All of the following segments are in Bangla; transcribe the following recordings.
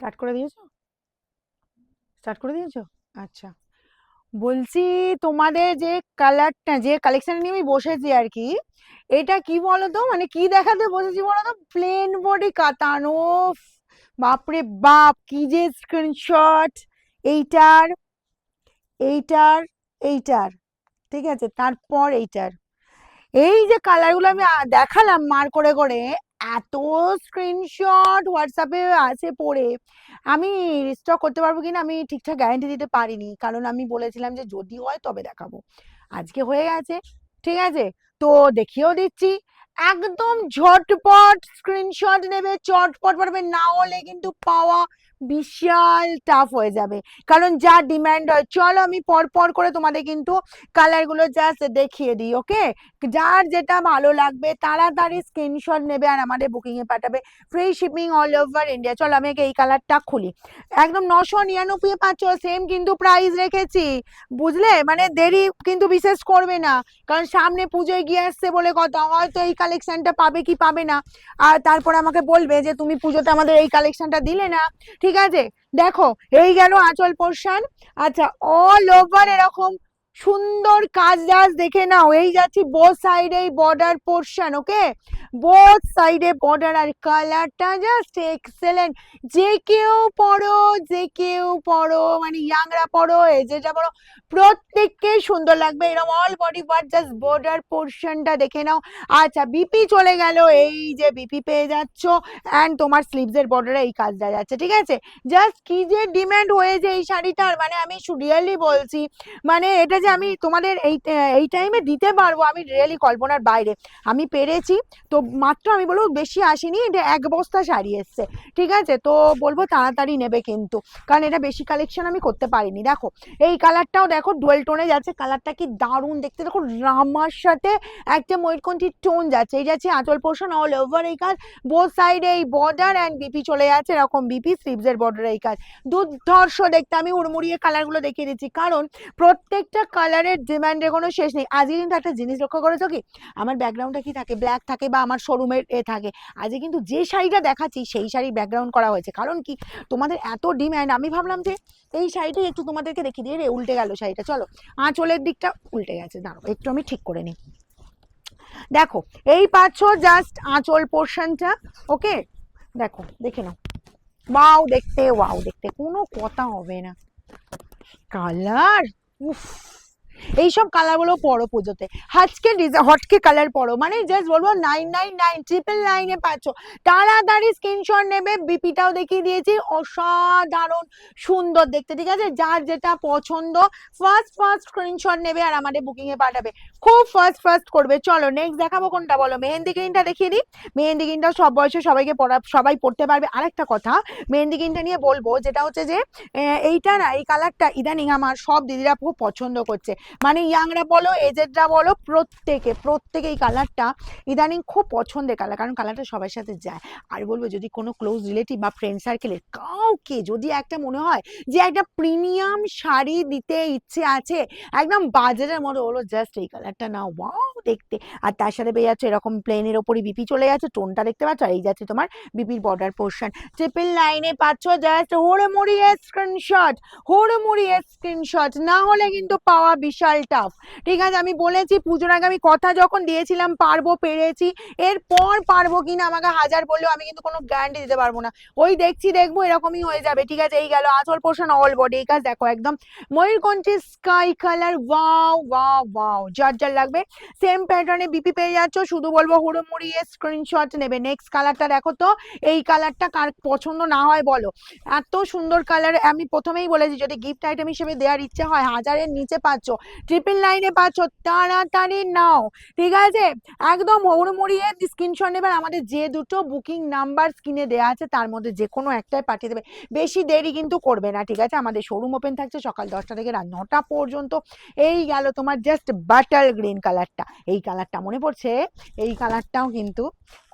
স্টার্ট করে দিয়েছ? স্টার্ট করে দিয়েছ? আচ্ছা। বলছি তোমাদের যে কালারটা যে কালেকশন নিয়ে আমি বসেছি আর কি, এটা কি বলতো? মানে কি দেখাতে বসেছি বলতো? প্লেন বডি কাতানো বাপরে বাপ! কি যে স্ক্রিনশট এইটার এইটার এইটার, ঠিক আছে? তারপর এইটার। এই যে কালারগুলো আমি দেখালাম মার করে করে এত স্ক্রিনশট হোয়াটসঅ্যাপে আছে পড়ে। আমি রিস্টক করতে পারব কিনা আমি ঠিকঠাক গ্যারেন্টি দিতে পারিনি। কারণ আমি বলেছিলাম যে যদি হয় তবে দেখাবো। আজকে হয়ে গেছে, ঠিক আছে? তো দেখিয়েও দিচ্ছি। একদম ঝটপট স্ক্রিনশট নেবে, চটপট পারবে। না হলে কিন্তু পাওয়া বিশাল টাফ হয়ে যাবে। কারণ যা ডিমান্ড হয়, চলো আমি পর পর করে তোমাদের কিন্তু কালারগুলো জাস্ট দেখিয়ে দিই ওকে যার যেটা ভালো লাগবে, তাড়াতাড়ি স্ক্রিনশট নেবে আর আমাদের বুকিং এ পাঠাবে। Free shipping all over India চলো আমি এই কালারটা খুলি। একদম নশো নিরানব্বই পাচ্ছ সেম কিন্তু প্রাইস রেখেছি। বুঝলে? মানে দেরি কিন্তু বিশেষ করবে না। কারণ সামনে পুজোয় গিয়ে আসছে বলে কথা, হয়তো এই কালেকশনটা পাবে কি পাবে না। আর তারপরে আমাকে বলবে যে, তুমি পুজোতে আমাদের এই কালেকশনটা দিলে না। ঠিক আছে? দেখো এই গেল আচল পোর্শন আচ্ছা অল ওভার এরকম সুন্দর কাজ টাজ দেখে নাও। এই যাচ্ছি বোথ সাইডে এই বর্ডার পোর্শন ওকে বোথ সাইডে বর্ডার আর কালারটা জাস্ট এক্সেলেন্ট যে কেউ পড়ো, যে কেউ পড়ো মানে ইয়াংরা পড়ো এজেটা পড়ো প্রত্যেককে সুন্দর লাগবে। এরকম all body part just border পোর্শনটা দেখে নাও। আচ্ছা বিপি চলে গেল। এই যে বিপি পেয়ে যাচ্ছ। অ্যান্ড তোমার স্লিভসের বর্ডারে এই কাজটা যাচ্ছে, ঠিক আছে? জাস্ট কি যে ডিমান্ড হয়েছে এই শাড়িটার মানে আমি রিয়েলি বলছি মানে এটা যে আমি তোমাদের এই এই টাইমে দিতে পারব, আমি রিয়েলি কল্পনার বাইরে। আমি পেরেছি, তো মাত্র আমি বলব বেশি আসেনি, এটা এক বস্তা শাড়ি এসছে, ঠিক আছে? তো বলব তাড়াতাড়ি নেবে কিন্তু, কারণ এটা বেশি কালেকশন আমি করতে পারিনি। দেখো, এই কালারটাও দেখো ডুয়েল টোনে যাচ্ছে কালারটা কি দারুণ দেখতে। দেখো, রামার সাথে একটা ময়ূরকণ্ঠীর টোন যাচ্ছে, এই যাচ্ছে আঁচল পোর্শন অল ওভার এই কাজ বোথ সাইডে এই বর্ডার অ্যান্ড বিপি চলে যাচ্ছে, এরকম বিপি স্লিভসের বর্ডার এই কাজ। দুর্ধর্ষ দেখতে, আমি উড়মুড়িয়ে কালারগুলো দেখিয়ে দিচ্ছি, কারণ প্রত্যেকটা কালারের ডিমান্ডের কোনো শেষ নেই। আজকে কিন্তু একটা জিনিস লক্ষ্য করেছ কি? আমার ব্যাকগ্রাউন্ডটা কি থাকে? ব্ল্যাক থাকে বা আমার শোরুমের এ থাকে। আজকে কিন্তু যে শাড়িটা দেখাচ্ছি, সেই শাড়ির ব্যাকগ্রাউন্ড করা হয়েছে। কারণ কি? তোমাদের এত ডিম্যান্ড আমি ভাবলাম যে এই শাড়িটাই একটু তোমাদেরকে দেখিয়ে দিয়ে রে, উল্টে গেল শাড়িটা। চলো, আঁচলের দিকটা উল্টে গেছে। দাঁড়ো একটু আমি ঠিক করে নিই। দেখো, এই পাচ্ছ জাস্ট আঁচল পোর্শনটা ওকে দেখো, দেখে নাও। ওয়াও দেখতে ওয়াও দেখতে। কোনো কথা হবে না। কালার উফ এইসব কালারগুলো পরো পুজোতে। হাজকে হটকে কালার পরো মানে জাস্ট বলব নাইন নাইন নাইন ট্রিপল নাইনে পাচ্ছ। তাড়াতাড়ি স্ক্রিনশট নেবে বিপিটাও দেখিয়ে দিয়েছি, অসাধারণ, সুন্দর দেখতে, ঠিক আছে? যার যেটা পছন্দ ফার্স্ট ফার্স্ট স্ক্রিনশট নেবে আর আমাদের বুকিং এ পাঠাবে। খুব ফার্স্ট ফার্স্ট করবে। চলো নেক্সট দেখাবো কোনটা বলো? মেহেন্দি গ্রিনটা দেখিয়ে দিই। মেহেন্দি গ্রিনটা সব বয়সে সবাইকে পড়া সবাই পড়তে পারবে। আরেকটা কথা, মেহেন্দি গ্রিনটা নিয়ে বলব, যেটা হচ্ছে যে এইটা না, এই কালারটা ইদানিং আমার সব দিদিরা খুব পছন্দ করছে। মানে ইয়াংরা বলো, এজেডরা বলো, প্রত্যেকে প্রত্যেকে এই কালারটা ইদানিং খুব পছন্দের কালার কারণ কালারটা সবার সাথে যায়। আর বলব, যদি কোনো ক্লোজ রিলেটিভ বা ফ্রেন্ড সার্কেলের কাউকে যদি একটা মনে হয় যে একটা প্রিমিয়াম শাড়ি দিতে ইচ্ছে আছে, একদম বাজারের মতো হলো জাস্ট এই কালারটা না ওয়াও দেখতে। আর তার সাথে পেয়ে যাচ্ছে এরকম প্লেনের ওপরই বিপি চলে যাচ্ছে টোনটা দেখতে পাচ্ছ? আর এই যাচ্ছে তোমার বিপির বর্ডার পোর্শন ট্রিপল লাইনে পাচ্ছ জাস্ট হোড়ে মুড়িয়ে স্ক্রিনশট হোড়ে মুড়িয়ে স্ক্রিনশট না হলে কিন্তু পাওয়া বিশাল টাফ ঠিক আছে, আমি বলেছি, পুজোর আগে আমি কথা যখন দিয়েছিলাম, পারব, পেরেছি। এরপর পারব কিনা আমাকে হাজার বললেও আমি কিন্তু কোনো গ্যারান্টি দিতে পারব না। ওই দেখছি, দেখব, এরকমই হয়ে যাবে। ঠিক আছে, এই গেল আঁচল পোর্শন অল বডি এই কাজ দেখো একদম। ময়ূরকণ্ঠী sky colour wow wow wow যার যার লাগবে। সেম প্যাটার্নে বিপি পেয়ে যাচ্ছ। শুধু বলব হুড়ো মুড়িয়ে স্ক্রিনশট নেবে। নেক্সট কালারটা দেখো তো। এই কালারটা কার পছন্দ না হয় বলো। এত সুন্দর কালার আমি প্রথমেই বলেছি, যদি গিফট আইটেম হিসেবে দেওয়ার ইচ্ছে হয়, হাজারের নিচে পাচ্ছ। ট্রিপল লাইনে পাচ্ছ। তাড়াতাড়ি নাও। ঠিক আছে? একদম হুড়মুড়িয়ে স্ক্রিনশট নেবে। আমাদের যে দুটো বুকিং নাম্বার স্ক্রিনে দেওয়া আছে, তার মধ্যে যে কোনো একটাই পাঠিয়ে দেবে। বেশি দেরি কিন্তু করবে না, ঠিক আছে? আমাদের শোরুম ওপেন থাকছে সকাল দশটা থেকে রাত নটা পর্যন্ত। এই গেল তোমার জাস্ট বাটার গ্রিন কালারটা এই কালারটা মনে পড়ছে? এই কালারটাও কিন্তু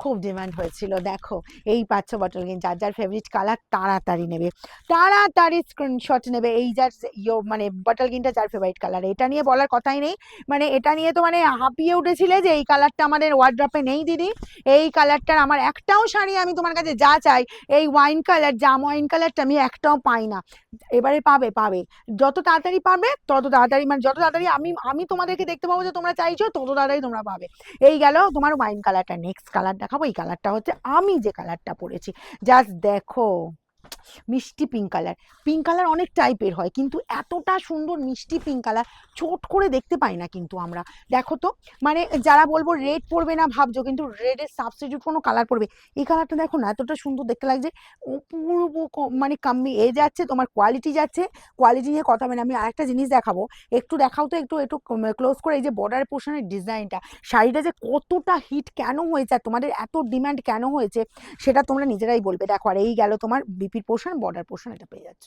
খুব ডিমান্ড হয়েছিল। দেখো, এই পাচ্ছ বটল গ্রিন যার যার ফেভারিট কালার তাড়াতাড়ি নেবে। তাড়াতাড়ি স্ক্রিনশট নেবে। এই যার ইয়ো মানে বটল গ্রিনটা যার ফেভারিট কালার এটা নিয়ে বলার কথাই নেই। মানে এটা নিয়ে তো মানে হাঁপিয়ে উঠেছিলে যে এই কালারটা আমাদের ওয়ার্ড্রপে নেই, দিদি। এই কালারটার আমার একটাও শাড়ি আমি তোমার কাছে যা চাই, এই ওয়াইন কালার জাম ওয়াইন কালারটা আমি একটাও পাই না। এবারে পাবে পাবে। যত তাড়াতাড়ি পাবে, তত তাড়াতাড়ি মানে যত তাড়াতাড়ি আমি আমি তোমাদেরকে দেখতে পাবো যে তোমরা চাইছো, তত তাড়াতাড়ি তোমরা পাবে। এই গেল তোমার ওয়াইন কালারটা নেক্সট কালার দেখাবো। এই কালারটা হচ্ছে আমি যে কালারটা পরেছি। জাস্ট দেখো। মিষ্টি পিঙ্ক কালার পিঙ্ক কালার অনেক টাইপের হয়, কিন্তু এতটা সুন্দর মিষ্টি পিঙ্ক কালার চোট করে দেখতে পাই না কিন্তু আমরা। দেখো তো মানে যারা বলব রেড পরবে না ভাবছ, কিন্তু রেডের সাবস্টিটিউট কোনো কালার পরবে। এই কালারটা দেখো না, এতটা সুন্দর দেখতে লাগছে ক- মানে কাম্মি এ যাচ্ছে, তোমার কোয়ালিটি যাচ্ছে। কোয়ালিটি নিয়ে কথা হবে না, আমি আরেকটা জিনিস দেখাবো। একটু দেখাও তো, একটু একটু ক্লোজ করে এই যে বর্ডার পোর্শনের ডিজাইনটা শাড়িটা যে কতটা হিট কেন হয়েছে, আর তোমাদের এত ডিমান্ড কেন হয়েছে, সেটা তোমরা নিজেরাই বলবে। দেখো, আর এই গেল তোমার বিপির পোর্শন বর্ডার পোর্শন এটা পেয়ে যাচ্ছ।